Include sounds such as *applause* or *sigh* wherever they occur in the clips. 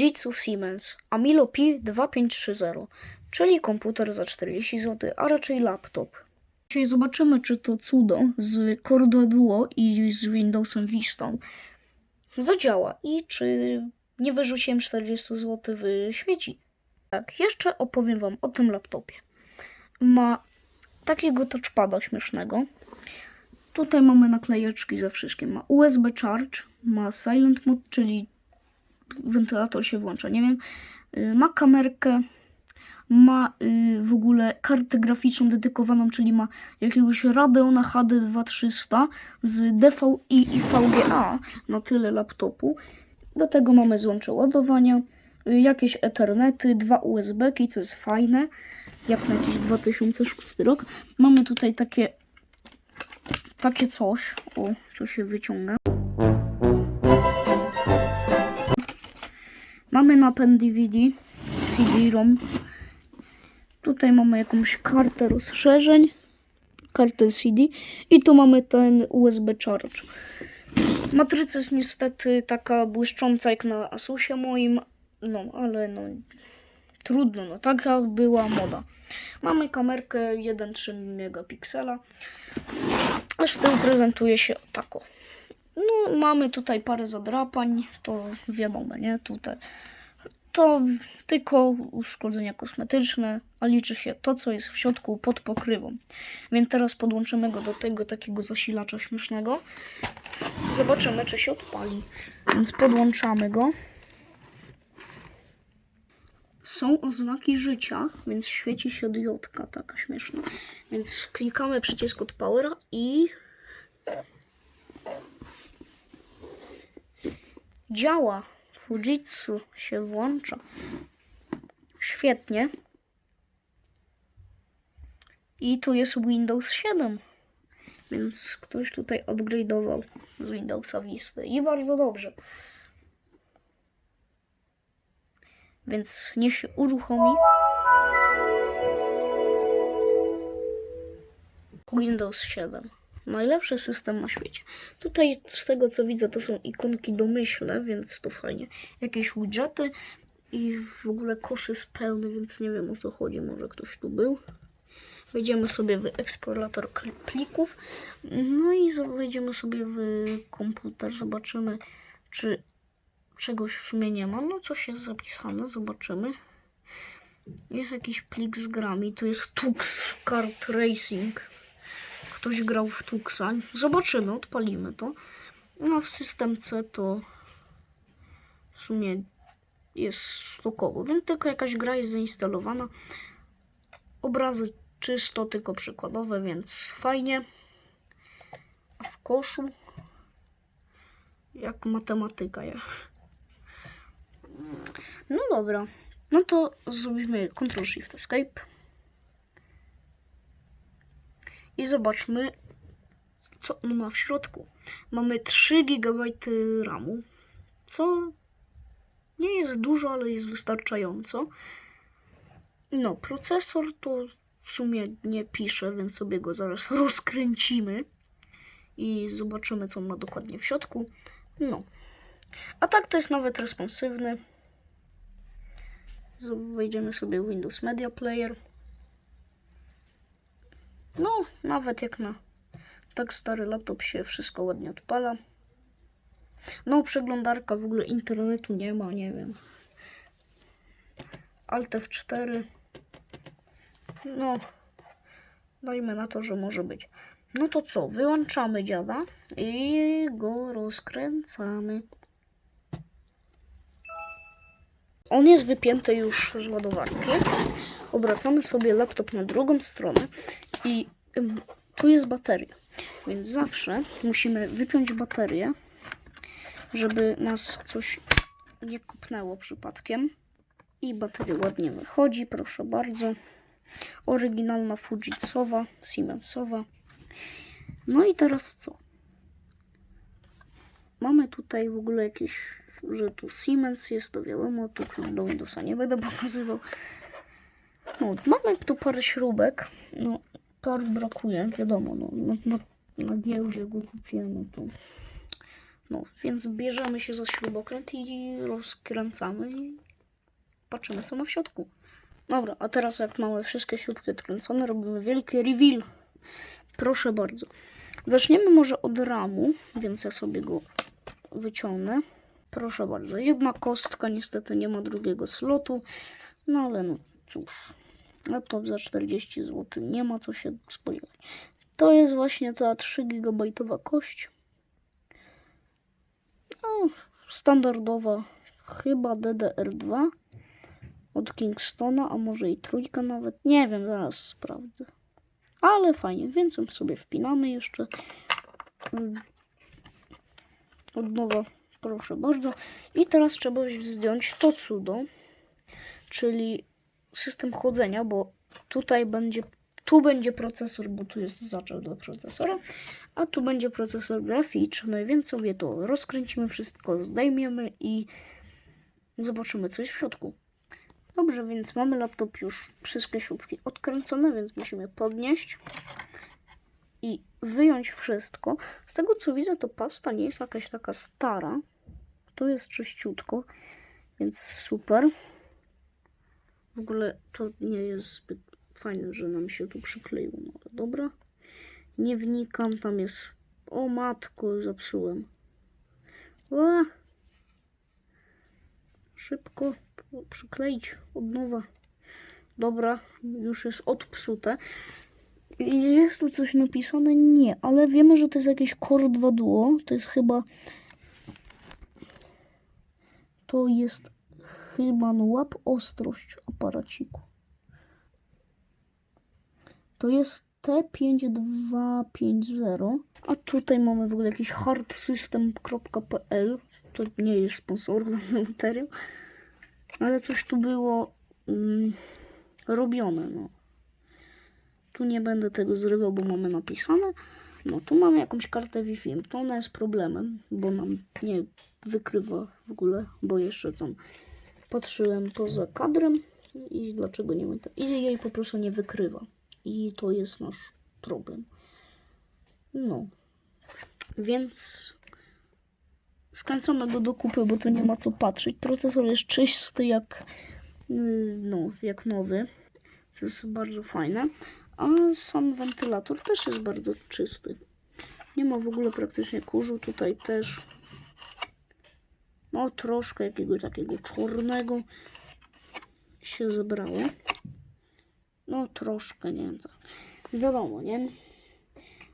Fujitsu Siemens Amilo Pi 2530, czyli komputer za 40 zł, a raczej laptop. Dzisiaj zobaczymy, czy to cudo z Corda Duo i z Windowsem Vista zadziała i czy nie wyrzuciłem 40 zł w śmieci. Tak, jeszcze opowiem Wam o tym laptopie. Ma takiego touchpada śmiesznego. Tutaj mamy naklejeczki ze wszystkim. Ma USB Charge, ma Silent Mode, czyli wentylator się włącza, nie wiem. Y, Ma kamerkę, ma y, w ogóle kartę graficzną dedykowaną, czyli ma jakiegoś Radeona HD 2300 z DVI i VGA na tyle laptopu. Do tego mamy złącze ładowania, y, jakieś Ethernety, dwa USB, co jest fajne, jak na jakiś 2006 rok. Mamy tutaj takie takie coś, o, co się wyciąga. Mamy napęd DVD, CD-ROM. Tutaj mamy jakąś kartę rozszerzeń, kartę CD i tu mamy ten USB charge. Matryca jest niestety taka błyszcząca jak na Asusie moim, no ale no trudno, no taka była moda. Mamy kamerkę 1,3 megapiksela, a z tyłu prezentuje się tako. No, mamy tutaj parę zadrapań, to wiadomo, nie? Tutaj. To tylko uszkodzenia kosmetyczne, a liczy się to, co jest w środku pod pokrywą. Więc teraz podłączymy go do tego takiego zasilacza śmiesznego. Zobaczymy, czy się odpali. Więc podłączamy go. Są oznaki życia, więc świeci się diodka taka śmieszna. Więc klikamy przycisk od powera i działa. Fujitsu się włącza. Świetnie. I tu jest Windows 7. Więc ktoś tutaj upgrade'ował z Windowsa Vista. I bardzo dobrze. Więc niech się uruchomi. Windows 7. Najlepszy system na świecie. Tutaj z tego co widzę to są ikonki domyślne, więc to fajnie. Jakieś widgety i w ogóle kosz jest pełny, więc nie wiem o co chodzi. Może ktoś tu był. Wejdziemy sobie w eksplorator plików. No i wejdziemy sobie w komputer. Zobaczymy, czy czegoś w sumie nie ma. No coś jest zapisane, zobaczymy. Jest jakiś plik z grami. Tu jest Tux Kart Racing. Ktoś grał w Tuxa. Zobaczymy, odpalimy to. No w system C to w sumie jest stokowo, więc tylko jakaś gra jest zainstalowana. Obrazy czysto, tylko przykładowe, więc fajnie. A w koszu jak matematyka. Ja. No dobra. No to zrobimy Ctrl Shift Escape. I zobaczmy, co on ma w środku. Mamy 3 GB RAMu, co nie jest dużo, ale jest wystarczająco. No, procesor to w sumie nie pisze, więc sobie go zaraz *laughs* rozkręcimy i zobaczymy, co on ma dokładnie w środku. No. A tak to jest nawet responsywny. Wejdziemy sobie w Windows Media Player. No, nawet jak na tak stary laptop się wszystko ładnie odpala. No, przeglądarka w ogóle internetu nie ma, nie wiem. Alt F4. No, dajmy na to, że może być. No to co, wyłączamy dziada i go rozkręcamy. On jest wypięty już z ładowarki. Obracamy sobie laptop na drugą stronę i tu jest bateria. Więc zawsze musimy wypiąć baterię, żeby nas coś nie kupnęło przypadkiem. I bateria ładnie wychodzi, proszę bardzo. Oryginalna Fujitsowa, Siemensowa. No i teraz co? Mamy tutaj w ogóle jakieś, że tu Siemens jest, to wiadomo, tu do Windowsa nie będę *laughs* pokazywał. No, mamy tu parę śrubek, no par brakuje, wiadomo, no, na, na, na giełdzie go kupiłem, no to No, więc bierzemy się za śrubokręt i rozkręcamy i patrzymy, co ma w środku. Dobra, a teraz jak mamy wszystkie śrubki odkręcone, robimy wielki reveal. Proszę bardzo. Zaczniemy może od ramu, więc ja sobie go wyciągnę. Proszę bardzo. Jedna kostka, niestety nie ma drugiego slotu, no ale no cóż. Laptop za 40 zł, nie ma co się spodziewać. To jest właśnie ta 3 GB kość. No, standardowa, chyba DDR2 od Kingstona, a może i trójka nawet. Nie wiem, zaraz sprawdzę. Ale fajnie, więc sobie wpinamy jeszcze. Mm. Od nowa, proszę bardzo. I teraz trzeba zdjąć to cudo, czyli system chłodzenia, bo tutaj będzie, tu będzie procesor, bo tu jest zaczep do procesora, a tu będzie procesor graficzny, więc sobie to rozkręcimy wszystko, zdejmiemy i zobaczymy, co jest w środku. Dobrze, więc mamy laptop już wszystkie śrubki odkręcone, więc musimy podnieść i wyjąć wszystko. Z tego co widzę, to pasta nie jest jakaś taka stara. Tu jest czyściutko, więc super. W ogóle to nie jest zbyt fajne, że nam się tu przykleiło. No ale dobra. Nie wnikam, tam jest... O matko, zepsułem. Ła! Szybko przykleić od nowa. Dobra, już jest odpsute. Jest tu coś napisane? Nie, ale wiemy, że to jest jakieś Core 2 Duo. To jest chyba... To jest no łap ostrość aparaciku. To jest T5250. A tutaj mamy w ogóle jakiś hardsystem.pl. To nie jest sponsorowany *laughs* materiał. Ale coś tu było mm, robione, no. Tu nie będę tego zrywał, bo mamy napisane. No, tu mamy jakąś kartę Wi-Fi. To ona jest problemem, bo nam nie wykrywa w ogóle, bo jeszcze tam patrzyłem poza kadrem i dlaczego nie ma. I jej po prostu nie wykrywa. I to jest nasz problem. No. Więc skręcamy go do kupy, bo tu nie ma co patrzeć. Procesor jest czysty jak, yy, no, jak nowy. To jest bardzo fajne. A sam wentylator też jest bardzo czysty. Nie ma w ogóle praktycznie kurzu. Tutaj też. No, troszkę jakiegoś takiego czarnego się zebrało. No, troszkę, nie tak. Wiadomo, nie?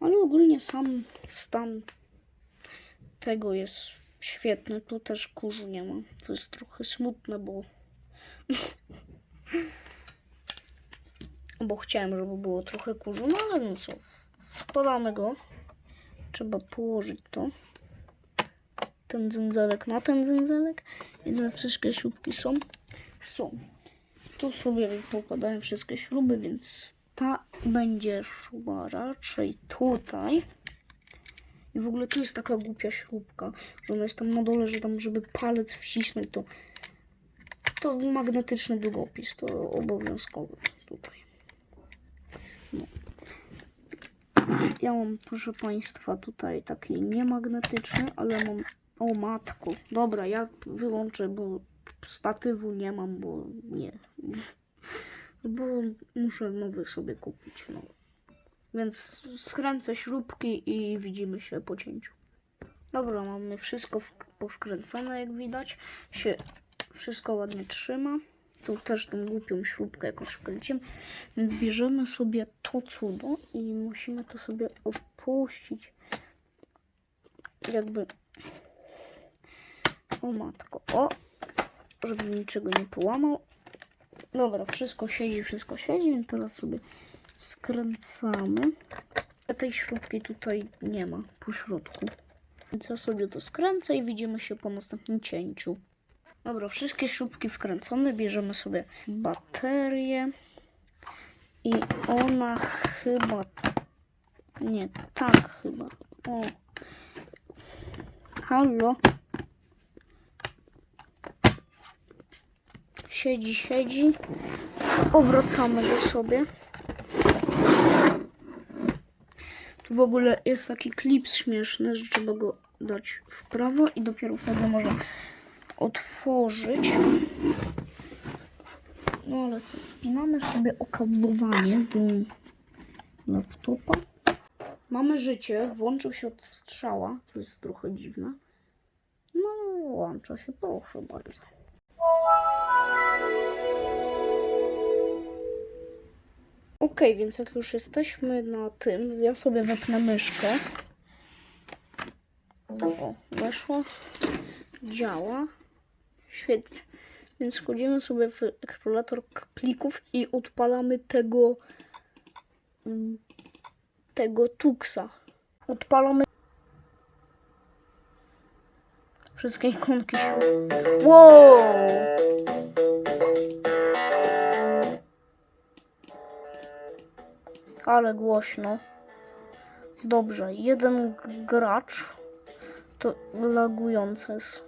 Ale ogólnie sam stan tego jest świetny. Tu też kurzu nie ma. Co jest trochę smutne, bo. bo chciałem, żeby było trochę kurzu, no ale no co. Podamy go. Trzeba położyć to. Ten dzędzelek na ten dzędzelek. I te wszystkie śrubki są. Są. Tu sobie pokładałem wszystkie śruby, więc ta będzie szła raczej tutaj. I w ogóle tu jest taka głupia śrubka, że ona jest tam na dole, że tam, żeby palec wcisnąć, to to magnetyczny długopis, to obowiązkowy tutaj. No. Ja mam, proszę Państwa, tutaj taki niemagnetyczny, ale mam... O matko. Dobra, ja wyłączę, bo statywu nie mam, bo nie. Bo muszę nowy sobie kupić, no. Więc skręcę śrubki i widzimy się po cięciu. Dobra, mamy wszystko powkręcone, jak widać. Się wszystko ładnie trzyma. Tu też tą głupią śrubkę jakąś wkręcimy. Więc bierzemy sobie to cudo i musimy to sobie opuścić. Jakby... O matko, o! Żeby niczego nie połamał. Dobra, wszystko siedzi, wszystko siedzi, więc teraz sobie skręcamy. Tej śrubki tutaj nie ma po środku. Więc ja sobie to skręcę i widzimy się po następnym cięciu. Dobra, wszystkie śrubki wkręcone. Bierzemy sobie baterię. I ona chyba... Nie, tak chyba. O. Halo. Siedzi, siedzi. Obracamy go sobie. Tu w ogóle jest taki klips śmieszny, że trzeba go dać w prawo i dopiero wtedy można otworzyć. No ale co, wpinamy sobie okablowanie do laptopa. Mamy życie, włączył się od strzała, co jest trochę dziwne. No, włącza się, proszę bardzo. Ok, więc jak już jesteśmy na tym, ja sobie wepnę myszkę. O, weszło. Działa. Świetnie. Więc wchodzimy sobie w eksplorator plików i odpalamy tego tego tuksa. Odpalamy wszystkie ikonki się. Wow! Ale głośno. Dobrze, jeden gracz to lagujące jest.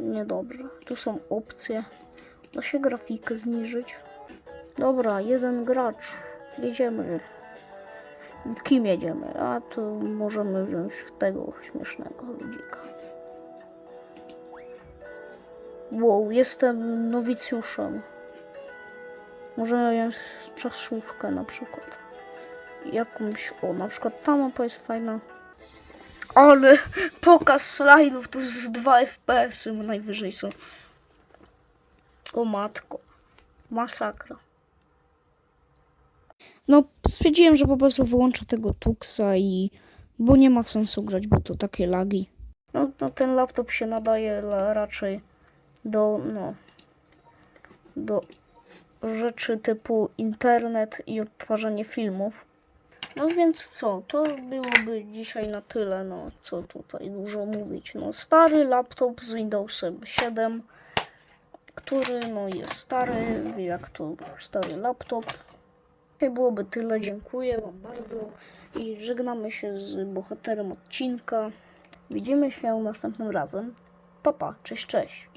Niedobrze. Tu są opcje. Da się grafikę zniżyć. Dobra, jeden gracz. Jedziemy. Kim jedziemy? A tu możemy wziąć tego śmiesznego ludzika. Wow, jestem nowicjuszem. Wziąć czasówkę na przykład. Jakąś, o na przykład ta mapa jest fajna. Ale pokaz slajdów to z 2 FPS-y najwyżej są. O matko. Masakra. No, stwierdziłem, że po prostu wyłączę tego Tuxa i... Bo nie ma sensu grać, bo to takie lagi. No, no ten laptop się nadaje raczej do, no... Do rzeczy typu internet i odtwarzanie filmów. No więc co, to byłoby dzisiaj na tyle, no co tutaj dużo mówić. No stary laptop z Windowsem 7, który no jest stary, jak to stary laptop. Dzisiaj byłoby tyle, dziękuję wam bardzo i żegnamy się z bohaterem odcinka. Widzimy się następnym razem. Papa, cześć, cześć.